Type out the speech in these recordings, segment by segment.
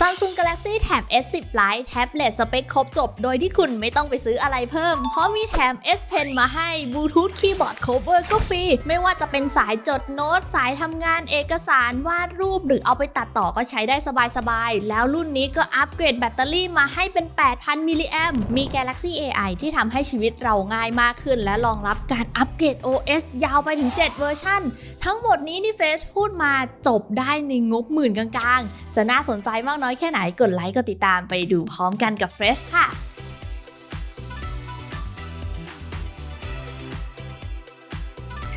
Samsung Galaxy Tab S10 Lite แท็บเล็ตสเปคครบจบ โดยที่คุณไม่ต้องไปซื้ออะไรเพิ่ม เพราะมีแถม S Pen มาให้ Bluetooth Keyboard Cover ก็ฟรี ไม่ว่าจะเป็นสายจดโน้ต สายทำงานเอกสารวาดรูป หรือเอาไปตัดต่อก็ใช้ได้สบายๆ แล้วรุ่นนี้ก็อัปเกรดแบตเตอรี่มาให้เป็น 8,000 มิลลิแอมมี Galaxy AI ที่ทำให้ชีวิตเราง่ายมากขึ้น และรองรับการอัปเกรด OS ยาวไปถึง 7 เวอร์ชันทั้งหมดนี้ที่เฟซพูดมาจบได้ในงบหมื่นกลางๆ จะน่าสนใจมากน้อยแค่ไหนกดไลค์กดติดตามไปดูพร้อมกันกับเฟรชค่ะ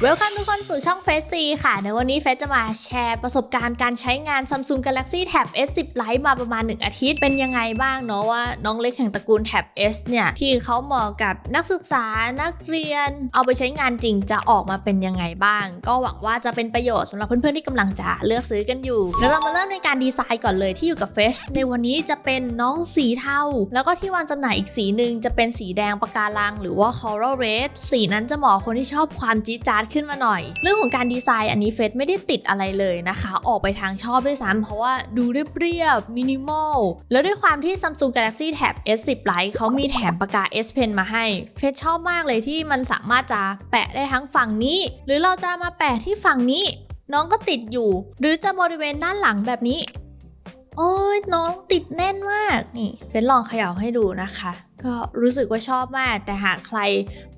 เวลคัมทุกคนสู่ช่องเฟสซีค่ะ ในวันนี้เฟสจะมาแชร์ประสบการณ์การใช้งาน Samsung Galaxy Tab S10 Lite มาประมาณ 1 อาทิตย์ เป็นยังไงบ้างเนาะว่าน้องเล็กแห่งตระกูล Tab S เนี่ย ที่เขาเหมาะกับนักศึกษานักเรียน เอาไปใช้งานจริงจะออกมาเป็นยังไงบ้าง ก็หวังว่าจะเป็นประโยชน์สำหรับเพื่อนๆที่กำลังจะเลือกซื้อกันอยู่เดี๋ยวเรามาเริ่มในการดีไซน์ก่อนเลยที่อยู่กับเฟชในวันนี้จะเป็นน้องสีเทาแล้วก็ที่วางจำหน่ายอีกสีหนึ่งจะเป็นสีแดงปะการัง หรือว่า coral red สีนั้นจะเหมาะคนที่ชอบความจี๊ดจ๊าดขึ้นมาหน่อย เรื่องของการดีไซน์อันนี้เฟสไม่ได้ติดอะไรเลยนะคะ ออกไปทางชอบด้วยซ้ำเพราะว่าดูเรียบๆมินิมอลแล้วด้วยความที่ Samsung Galaxy Tab S10 Lite เขามีแถมปากกา S Pen มาให้เฟสชอบมากเลยที่มันสามารถจะแปะได้ทั้งฝั่งนี้ หรือเราจะมาแปะที่ฝั่งนี้ น้องก็ติดอยู่ หรือจะบริเวณด้านหลังแบบนี้ โอ้ยน้องติดแน่นมาก นี่เฟนลองเขย่าให้ดูนะคะ ก็รู้สึกว่าชอบมาก แต่หากใคร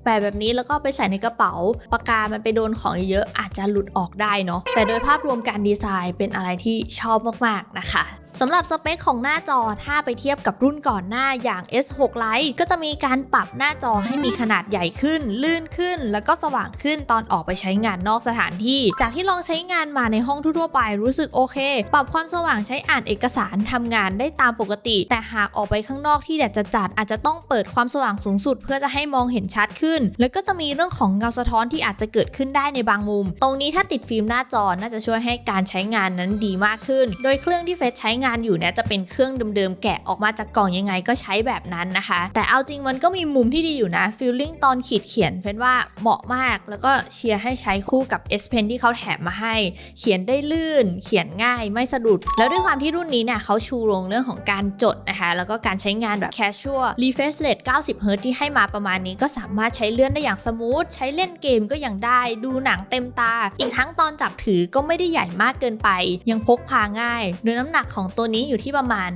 แปะแบบนี้แล้วก็ไปใส่ในกระเป๋าปากกา มันไปโดนของเยอะอาจจะหลุดออกได้เนาะแต่โดยภาพรวมการดีไซน์เป็นอะไรที่ชอบมากๆนะคะสำหรับสเปคของหน้าจอถ้าไปเทียบกับรุ่นก่อนหน้าอย่าง S6 Lite ก็จะมีการปรับหน้าจอให้มีขนาดใหญ่ขึ้น ลื่นขึ้น แล้วก็สว่างขึ้นตอนออกไปใช้งานนอกสถานที่ จากที่ลองใช้งานมาในห้องทั่วๆไปรู้สึกโอเค ปรับความสว่างใช้อ่านเอกสารทำงานได้ตามปกติ แต่หากออกไปข้างนอกที่แดดจะจัดอาจจะต้ององเปิดความสว่างสูงสุด เพื่อจะให้มองเห็นชัดขึ้น แล้วก็จะมีเรื่องของเงาสะท้อนที่อาจจะเกิดขึ้นได้ในบางมุม ตรงนี้ถ้าติดฟิล์มหน้าจอน่าจะช่วยให้การใช้งานนั้นดีมากขึ้น โดยเครื่องที่เฟซใช้งานอยู่เนี่ยจะเป็นเครื่องเดิมๆแกะออกมาจากกล่องยังไงก็ใช้แบบนั้นนะคะ แต่เอาจริงมันก็มีมุมที่ดีอยู่นะฟีลลิ่งตอนขีดเขียนเฟซว่าเหมาะมากแล้วก็เชียร์ให้ใช้คู่กับ S Pen ที่เขาแถมมาให้ เขียนได้ลื่น เขียนง่ายไม่สะดุด แล้วด้วยความที่รุ่นนี้เนี่ยเขาชูโรงเรื่องของการจดนะคะแล้วก็การใช้งานแบบ casual refresh rate 90 Hz ที่ให้มาประมาณนี้ก็สามารถใช้เลื่อนได้อย่างสมูท ใช้เล่นเกมก็ยังได้ ดูหนังเต็มตา อีกทั้งตอนจับถือก็ไม่ได้ใหญ่มากเกินไป ยังพกพาง่าย โดยน้ำหนักของตัวนี้อยู่ที่ประมาณ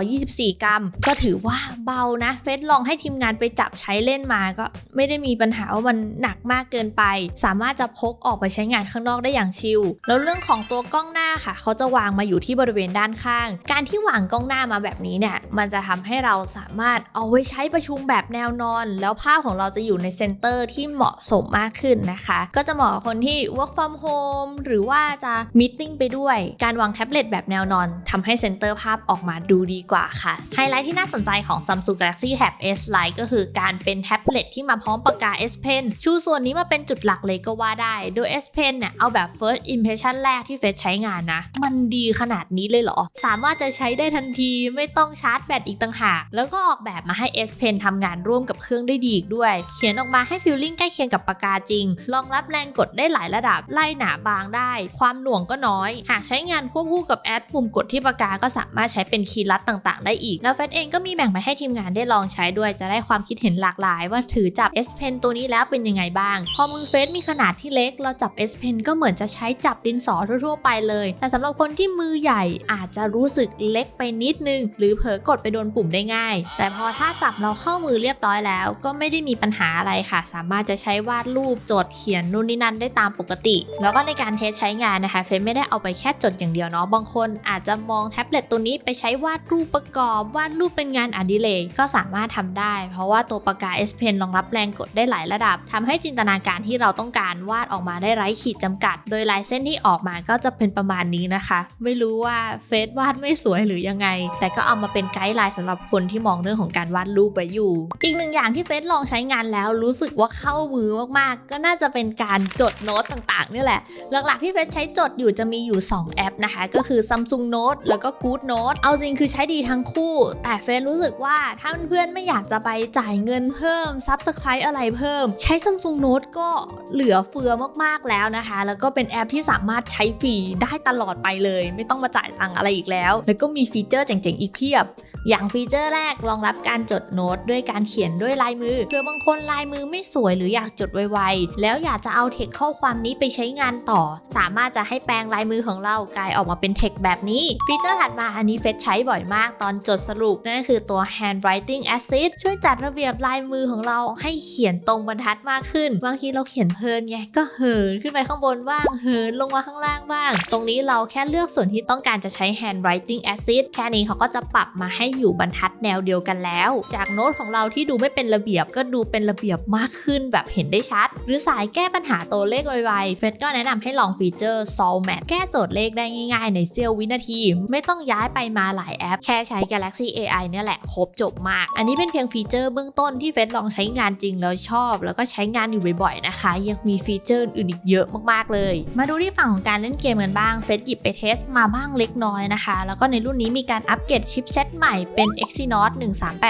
524 กรัม ก็ถือว่าเบานะ เฟสลองให้ทีมงานไปจับใช้เล่นมาก็ไม่ได้มีปัญหาว่ามันหนักมากเกินไป สามารถจะพกออกไปใช้งานข้างนอกได้อย่างชิล แล้วเรื่องของตัวกล้องหน้าค่ะ เขาจะวางมาอยู่ที่บริเวณด้านข้าง การที่วางกล้องหน้ามาแบบนี้เนี่ย มันจะทำให้เราสามารถเอาไว้ใช้ประชุมแบบแนวนอน แล้วภาพของเราจะอยู่ในเซนเตอร์ที่เหมาะสมมากขึ้นนะคะ ก็จะเหมาะกับคนที่ work from home หรือว่าจะมีติ้งไปด้วย การวางแท็บเล็ตแบบแนวนอนทำให้เซนเตอร์ภาพออกมาดูดีกว่าค่ะ ไฮไลท์ที่น่าสนใจของ Samsung Galaxy Tab S Lite ก็คือการเป็นแท็บเล็ตที่มาพร้อมปากกา S Pen ชูส่วนนี้มาเป็นจุดหลักเลยก็ว่าได้ โดย S Pen เนี่ยเอาแบบ first impression แรกที่เฟซใช้งานนะ มันดีขนาดนี้เลยเหรอ สามารถจะใช้ได้ทันทีไม่ต้องชาร์จแบตอีกต่างหาก แล้วก็ออกแบบมาให้ S Pen ทำงานร่วมกับเครื่องได้ดีอีกด้วย เขียนออกมาให้ฟีลลิ่งใกล้เคียงกับปากกาจริง รองรับแรงกดได้หลายระดับ ไล่หนาบางได้ ความหน่วงก็น้อย หากใช้งานควบคู่กับแอดปุ่มกดที่ปากกาก็สามารถใช้เป็นคีย์ลัดต่างๆ ได้อีก แล้วเฟซเองก็มีแบ่งไปให้ทีมงานได้ลองใช้ด้วย จะได้ความคิดเห็นหลากหลาย ว่าถือจับ S Pen ตัวนี้แล้วเป็นยังไงบ้าง พอมือเฟซมีขนาดที่เล็ก เราจับ S Pen ก็เหมือนจะใช้จับดินสอทั่วๆไปเลย แต่สำหรับคนที่มือใหญ่อาจจะรู้สึกเล็กไปนิดนึง หรือเผลอกดไปโดนปุ่มได้ง่าย แต่พอถ้าจับเราเข้ามือเรียบร้อยแล้ว ก็ไม่ได้มีปัญหาอะไรค่ะ สามารถจะใช้วาดรูปจดเขียนนู่นนี่นั่นได้ตามปกติ แล้วก็ในการเทสใช้งานนะคะเฟซไม่ได้เอาไปแค่จดอย่างเดียวเนาะบางคน อาจจะมองแท็บเล็ตตัวนี้ไปใช้วาดรูปประกอบ วาดรูปเป็นงานอดิเรกก็สามารถทำได้ เพราะว่าตัวปากกา S Pen รองรับแรงกดได้หลายระดับทำให้จินตนาการที่เราต้องการวาดออกมาได้ไร้ขีดจำกัด โดยลายเส้นที่ออกมาก็จะเป็นประมาณนี้นะคะ ไม่รู้ว่าเฟซวาดไม่สวยหรือยังไง แต่ก็เอามาเป็นไกด์ไลน์สำหรับคนที่มองเรื่องของการวาดดรูปไว้อยู่ อีกหนึ่งอย่างที่เฟซลองใช้งานแล้วรู้สึกว่าเข้ามือมากๆ ก็น่าจะเป็นการจดโน้ตต่างๆนี่แหละ หลักๆที่เฟซใช้จดอยู่จะมีอยู่ 2 แอปนะคะ ก็คือ Samsung Note แล้วก็ Good Note เอาจริงคือใช้ดีทั้งคู่ แต่เฟซรู้สึกว่าถ้าเพื่อนๆไม่อยากจะไปจ่ายเงินเพิ่ม Subscribe อะไรเพิ่ม ใช้ Samsung Note ก็เหลือเฟือมากๆแล้วนะคะ แล้วก็เป็นแอปที่สามารถใช้ฟรีได้ตลอดไปเลย ไม่ต้องมาจ่ายตังค์อะไรอีกแล้ว แล้วก็มีฟีเจอร์เจ๋งๆอีกเพียบ อย่างฟีเจอร์แรกรองรับการจดโน้ตด้วยการเขียนด้วยลายมือเพื่อบางคนลายมือไม่สวยหรืออยากจดไวๆ แล้วอยากจะเอาเทคข้อความนี้ไปใช้งานต่อ สามารถจะให้แปลงลายมือของเรากลายออกมาเป็นเทคแบบนี้ฟีเจอร์ถัดมาอันนี้เฟซใช้บ่อยมากตอนจดสรุป นั่นก็คือตัว handwriting assist ช่วยจัดระเบียบลายมือของเราให้เขียนตรงบรรทัดมากขึ้น บางทีเราเขียนเพลินไงก็เหินขึ้นไปข้างบนบ้างเหินลงมาข้างล่างบ้าง ตรงนี้เราแค่เลือกส่วนที่ต้องการจะใช้ handwriting assist แค่นี้เขาก็จะปรับมาให้อยู่บรรทัดแนวเดียวกันแล้ว จากโน้ตของเราที่ดูไม่เป็นระเบียบก็ดูเป็นระเบียบมากขึ้นแบบเห็นได้ชัด หรือสายแก้ปัญหาตัวเลขไวๆเฟซก็แนะนำให้ลองฟีเจอร์ Solve Math แก้โจทย์เลขได้ง่ายๆ ในเสี้ยววินาที ไม่ต้องย้ายไปมาหลายแอป แค่ใช้ Galaxy AI เนี่ยแหละครบจบมาก อันนี้เป็นเพียงฟีเจอร์เบื้องต้นที่เฟซลองใช้งานจริงแล้วชอบ แล้วก็ใช้งานอยู่บ่อยๆนะคะ ยังมีฟีเจอร์อื่นอีกเยอะมากๆเลย มาดูที่ฝั่งของการเล่นเกมกันบ้างเฟซหยิบไปเทสมาบ้างเล็กน้อยนะคะ แล้วก็ในรุ่นนี้มีการอัปเกรดชิปเซตใหม่เป็น Exynos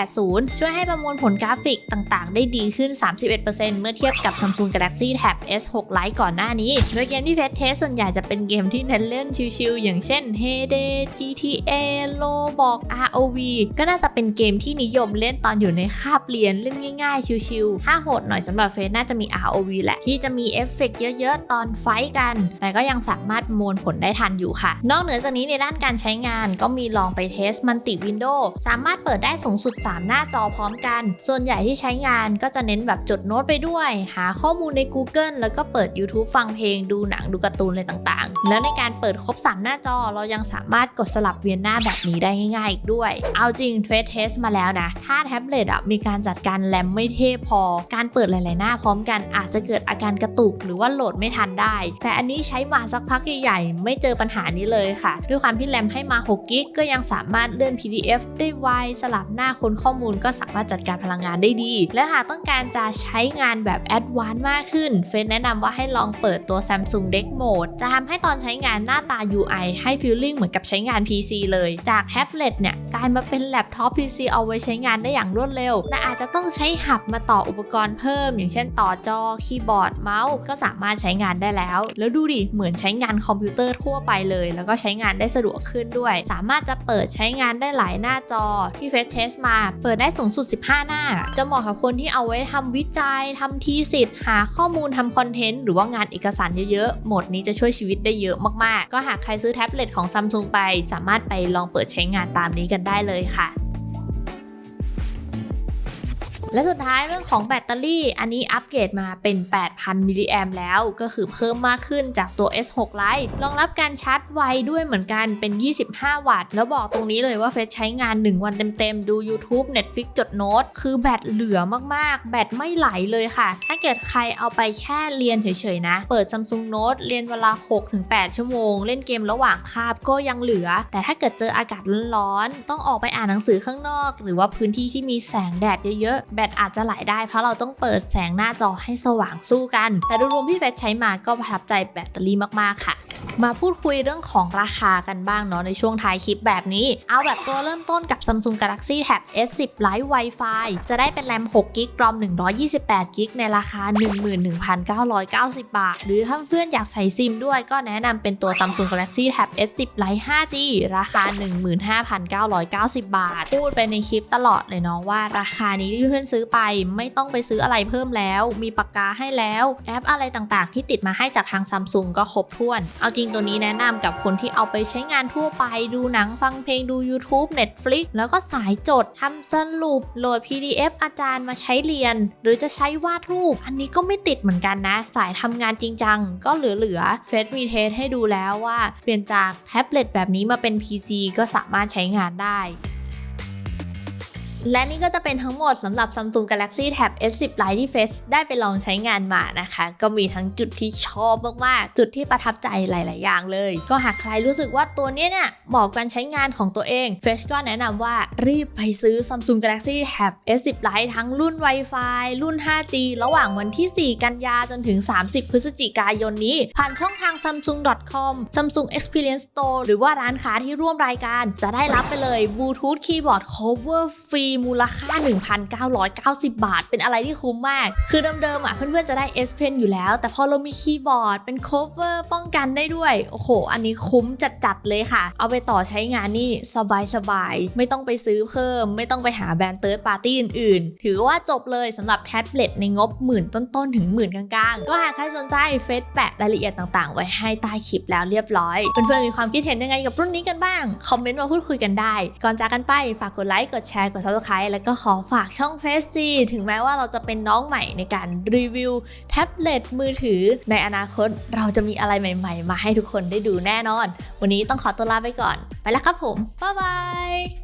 1380 ช่วยให้ประมวลผลกราฟิกต่างๆ ได้ดีขึ้น 31%เมื่อเทียบกับ Samsung Galaxy Tab S6 Lite ก่อนหน้านี้ โดยเกมที่เฟซเทสส่วนใหญ่จะเป็นเกมที่เน้นเล่นชิลๆ อย่างเช่น Heyday GTA Roblox ROV ก็น่าจะเป็นเกมที่นิยมเล่นตอนอยู่ในคาบเรียนเล่นง่ายๆ ชิลๆ ถ้าโหดหน่อยสำหรับเฟซน่าจะมี ROV แหละ ที่จะมีเอฟเฟกต์เยอะๆ ตอนไฟท์กัน แต่ก็ยังสามารถประมวลผลได้ทันอยู่ค่ะ นอกเหนือจากนี้ในด้านการใช้งานก็มีลองไปเทสมันติวินโดวสามารถเปิดได้สูงสุด 3 หน้าจอพร้อมกัน ส่วนใหญ่ที่ใช้งานก็จะเน้นแบบจดโน้ตไปด้วย หาข้อมูลใน Google แล้วก็เปิด YouTube ฟังเพลงดูหนังดูการ์ตูนอะไรต่างๆ แล้วในการเปิดครบ 3 หน้าจอเรายังสามารถกดสลับเวียนหน้าแบบนี้ได้ง่ายๆอีกด้วย เอาจริงเฟซเทสมาแล้วนะ ถ้าแท็บเล็ตอะมีการจัดการแรมไม่เทพพอ การเปิดหลายๆหน้าพร้อมกันอาจจะเกิดอาการกระตุกหรือว่าโหลดไม่ทันได้ แต่อันนี้ใช้มาสักพักใหญ่ๆไม่เจอปัญหานี้เลยค่ะ ด้วยความที่แรมให้มา6กิกก็ยังสามารถเลื่อน PDF ได้ไวสลับหน้าค้นข้อมูลก็สามารถจัดการพลังงานได้ดี และหากต้องการจะใช้งานแบบแอดวานซ์มากขึ้น เฟซแนะนำว่าให้ลองเปิดตัว Samsung Deck Mode จะทำให้ตอนใช้งานหน้าตา UI ให้ฟีลลิ่งเหมือนกับใช้งาน PC เลย จากแท็บเล็ตเนี่ย กลายมาเป็นแล็ปท็อป PC เอาไว้ใช้งานได้อย่างรวดเร็วแต่อาจจะต้องใช้หับมาต่ออุปกรณ์เพิ่ม อย่างเช่นต่อจอคีย์บอร์ดเมาส์ก็สามารถใช้งานได้แล้ว แล้วดูดิ เหมือนใช้งานคอมพิวเตอร์ทั่วไปเลย แล้วก็ใช้งานได้สะดวกขึ้นด้วย สามารถจะเปิดใช้งานได้หลายหน้าจอที่เฟซเทสมาเปิดได้สูงสุด 15 หน้า จะเหมาะกับคนที่เอาไว้ทำวิจัยทำทีสิทธิ์หาข้อมูลทำคอนเทนต์หรือว่างานเอกสารเยอะๆโหมดนี้จะช่วยชีวิตได้เยอะมากๆ ก็หากใครซื้อแท็บเล็ตของซัมซุงไป สามารถไปลองเปิดใช้งานตามนี้กันได้เลยค่ะ และสุดท้ายเรื่องของแบตเตอรี่อันนี้อัปเกรดมาเป็น 8,000 มิลลิแอมแล้ว ก็คือเพิ่มมากขึ้นจากตัว S6 Lite รองรับการชาร์จไวด้วยเหมือนกันเป็น 25 วัตต์ แล้วบอกตรงนี้เลยว่าเฟซใช้งาน 1 วันเต็มๆ ดู YouTube Netflix จดโน้ต คือแบตเหลือมากๆ แบตไม่ไหลเลยค่ะ ถ้าเกิดใครเอาไปแค่เรียนเฉยๆนะ เปิด Samsung Note เรียนเวลา 6-8 ชั่วโมง เล่นเกมระหว่างคาบก็ยังเหลือ แต่ถ้าเกิดเจออากาศร้อนๆต้องออกไปอ่านหนังสือข้างนอก หรือว่าพื้นที่ที่มีแสงแดดเยอะๆแบตอาจจะไหลได้เพราะเราต้องเปิดแสงหน้าจอให้สว่างสู้กัน แต่โดยรวมที่เฟซใช้มาก็ประทับใจแบตเตอรี่มากๆค่ะมาพูดคุยเรื่องของราคากันบ้างเนาะในช่วงท้ายคลิปแบบนี้ เอาแบบตัวเริ่มต้นกับ Samsung Galaxy Tab S10 Lite Wi-Fi จะได้เป็นแรม6 g b รอม128 g b ในราคา 11,990 บาท หรือถ้าเพื่อนอยากใส่ซิมด้วยก็แนะนำเป็นตัว Samsung Galaxy Tab S10 Lite 5G ราคา 15,990 บาท พูดไปในคลิปตลอดเลยเนาะว่าราคานี้ที่เพื่อนซื้อไป ไม่ต้องไปซื้ออะไรเพิ่มแล้ว มีปากกาให้แล้ว แอปอะไรต่างๆ ที่ติดมาให้จากทาง Samsung ก็ครบถ้วน เอาจริงตัวนี้แนะนำกับคนที่เอาไปใช้งานทั่วไป ดูหนังฟังเพลงดู YouTube Netflix แล้วก็สายจดทำสรุปโหลด PDF อาจารย์มาใช้เรียน หรือจะใช้วาดรูป อันนี้ก็ไม่ติดเหมือนกันนะ สายทำงานจริงจังก็เหลือๆเฟซมีเทสให้ดูแล้วว่า เปลี่ยนจากแท็บเล็ตแบบนี้มาเป็น PC ก็สามารถใช้งานได้ และนี่ก็จะเป็นทั้งหมดสำหรับ Samsung Galaxy Tab S10 Lite ที่เฟชได้ไปลองใช้งานมานะคะ ก็มีทั้งจุดที่ชอบมาก ๆ จุดที่ประทับใจหลาย ๆ อย่างเลย ก็หากใครรู้สึกว่าตัวเนี้ยเนี่ยเหมาะกับการใช้งานของตัวเองเฟชก็แนะนำว่ารีบไปซื้อ Samsung Galaxy Tab S10 Lite ทั้งรุ่น Wi-Fi รุ่น 5G ระหว่างวันที่ 4 กันยาจนถึง 30 พฤศจิกายนนี้ ผ่านช่องทาง samsung.com Samsung Experience Store หรือว่าร้านค้าที่ร่วมรายการ จะได้รับไปเลย Bluetooth Keyboard Cover ฟรีมูลค่า 1,990 บาท เป็นอะไรที่คุ้มมาก คือเดิมๆอะเพื่อนๆจะได้ S Pen อยู่แล้ว แต่พอเรามีคีย์บอร์ดเป็น cover ป้องกันได้ด้วย โอ้โห อันนี้คุ้มจัดๆเลยค่ะ เอาไปต่อใช้งานนี่สบายๆ ไม่ต้องไปซื้อเพิ่ม ไม่ต้องไปหาแบรนด์ third party อื่นๆ ถือว่าจบเลยสำหรับแท็บเล็ตในงบหมื่นต้นๆ ถึงหมื่นกลางๆ ก็หากใครสนใจเฟซแปะรายละเอียดต่างๆ ไว้ให้ใต้คลิปแล้วเรียบร้อย เพื่อนๆ มีความคิดเห็นยังไงกับรุ่นนี้กันบ้าง คอมเมนต์มาพูดคุยกันได้ ก่อนจากกันไปฝากกดไลค์ กดแชร์ กด subscribe แล้วก็ขอฝากช่องเฟสซีถึงแม้ว่าเราจะเป็นน้องใหม่ในการรีวิวแท็บเล็ตมือถือ ในอนาคตเราจะมีอะไรใหม่ ๆ มาให้ทุกคนได้ดูแน่นอน วันนี้ต้องขอตัวลาไปก่อน ไปแล้วครับผม บ๊ายบาย